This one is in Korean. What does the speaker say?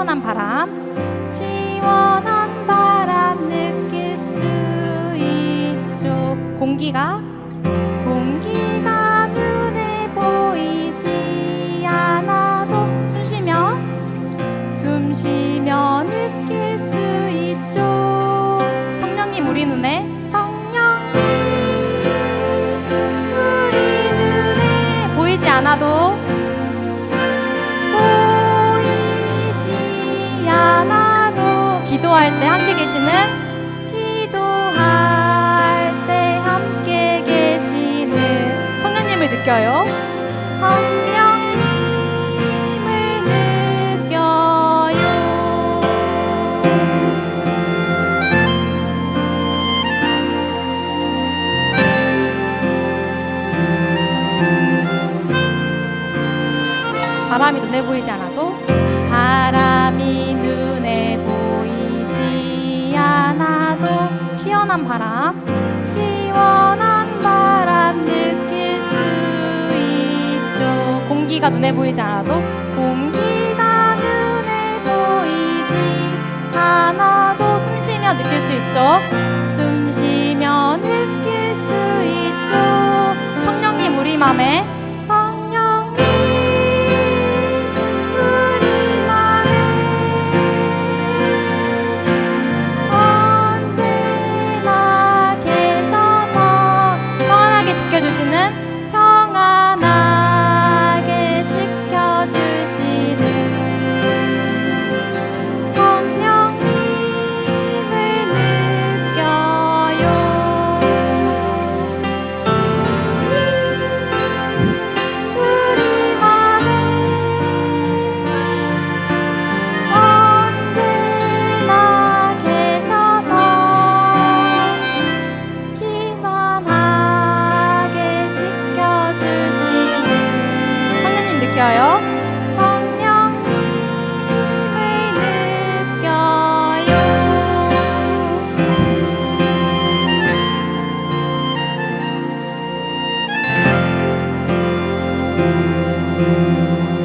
시원한 바람. 시원한 바람 느낄 수 있죠. 공기가? 공기가 눈에 보이지 않아도 숨 쉬며 숨 쉬며 느낄 수 있죠. 성령님 우리 눈에. 성령님 우리 눈에 보이지 않아도 계시는 기도할 때 함께 계시는 성령님을 느껴요. 성령님을 느껴요. 바람이 눈에 보이지 않아도 바람이 시원한 바람. 시원한 바람 느낄 수 있죠. 공기가 눈에 보이지 않아도 공기가 눈에 보이지 않아도 숨 쉬며 느낄 수 있죠. 숨 쉬며 느낄 수 있죠. 성령님 우리 맘에 Música